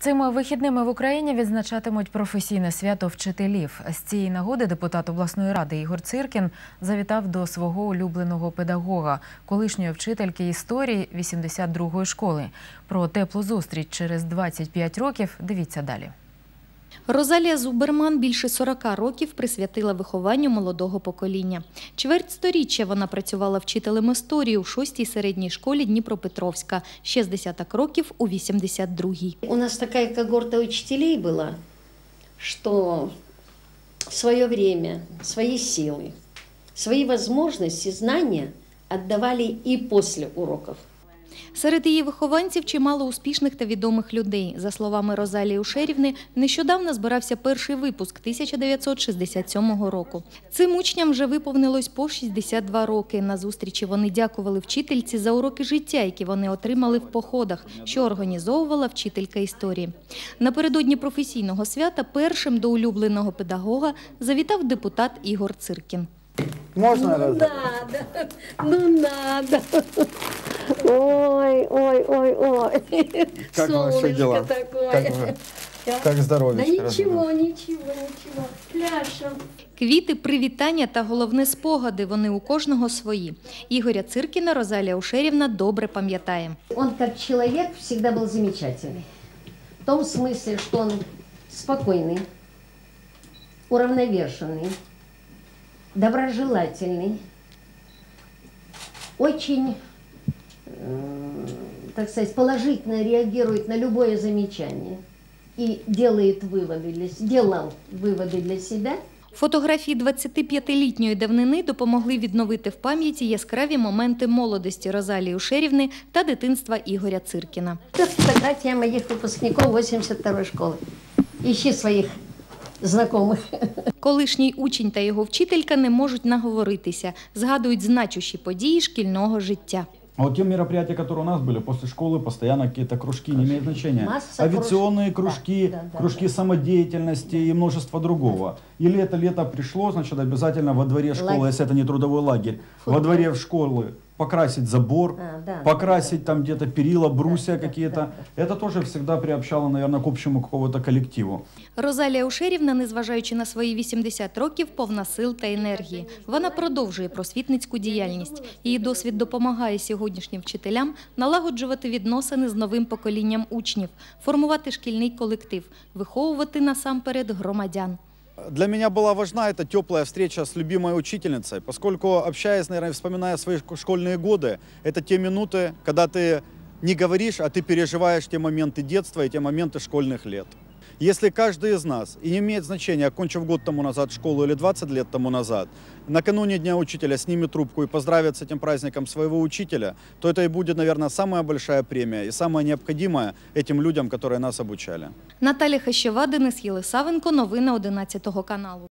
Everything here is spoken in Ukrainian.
Цими вихідними в Україні відзначатимуть професійне свято вчителів. З цієї нагоди депутат обласної ради Ігор Циркін завітав до свого улюбленого педагога, колишньої вчительки історії 82-ї школи. Про теплу зустріч через 25 років дивіться далі. Розалія Зуберман більше 40 років присвятила вихованню молодого покоління. Чверть сторіччя вона працювала вчителем історії у 6-й середній школі Дніпропетровська, ще з десяток років у 82-й. У нас такая когорта учителей была, что в свое время свои силы, свои возможности, знания отдавали и после уроков. Серед її вихованців чимало успішних та відомих людей. За словами Розалії Ушерівни, нещодавно збирався перший випуск 1967 року. Цим учням вже виповнилось по 62 роки. На зустрічі вони дякували вчительці за уроки життя, які вони отримали в походах, що організовувала вчителька історії. Напередодні професійного свята першим до улюбленого педагога завітав депутат Ігор Циркін. Можно ну надо, ну надо. Ой, ой, ой, ой. Как ваши Солнышко дела? такое. Как вы? Да. Как здоровье? Да ничего, ничего, ничего. Пляшем. Квіти, привітання та головне спогади вони у кожного свої. Ігоря Циркіна Розалія Ушерівна добре пам'ятає. Он как человек всегда был замечательный. В том смысле, что он спокойный, уравновешенный, доброжелательный, очень, э, так сказать, положительно реагирует на любое замечание и делает выводы для, с- делал выводы для себя – Фотографії 25-літньої давнини допомогли відновити в пам'яті яскраві моменти молодості Розалії Ушерівни та дитинства Ігоря Циркіна. Это фотография моих выпускников 82 школы. Ищи своих знакомых. Колишній учень та його вчителька не можуть наговоритися, згадують значущі події шкільного життя. А вот те мероприятия, которые у нас были после школы, постоянно какие-то кружки, не имеет значения. Масса Авиационные круж- кружки, Да, да, да, кружки самодеятельности и множество другого. Или это лето пришло, значит, обязательно во дворе школы, Лагерь. если это не трудовой лагерь, во Футбол. дворе школы покрасить забор, А, да, покрасить там где-то перила, брусья да, какие-то. да, Это тоже всегда приобщало, наверное, к общему какого-то коллективу. Розалія Ушерівна, незважаючи на свої 80 років, повна сил та енергії. Вона продовжує просвітницьку діяльність. Її досвід допомагає сьогоднішнім вчителям налагоджувати відносини з новим поколінням учнів, формувати шкільний колектив, виховувати насамперед громадян. Для меня была важна эта теплая встреча с любимой учительницей, поскольку, общаясь, наверное, вспоминая свои шко- школьные годы, это те минуты, когда ты не говоришь, а ты переживаешь те моменты детства и те моменты школьных лет. Если каждый из нас, и не имеет значения, окончив год тому назад школу или 20 лет тому назад, накануне Дня Учителя снимет трубку и поздравит с этим праздником своего учителя, то это и будет, наверное, самая большая премия и самая необходимая этим людям, которые нас обучали. Наталя Хащева, Денис Єлисавенко. Новини 11 каналу.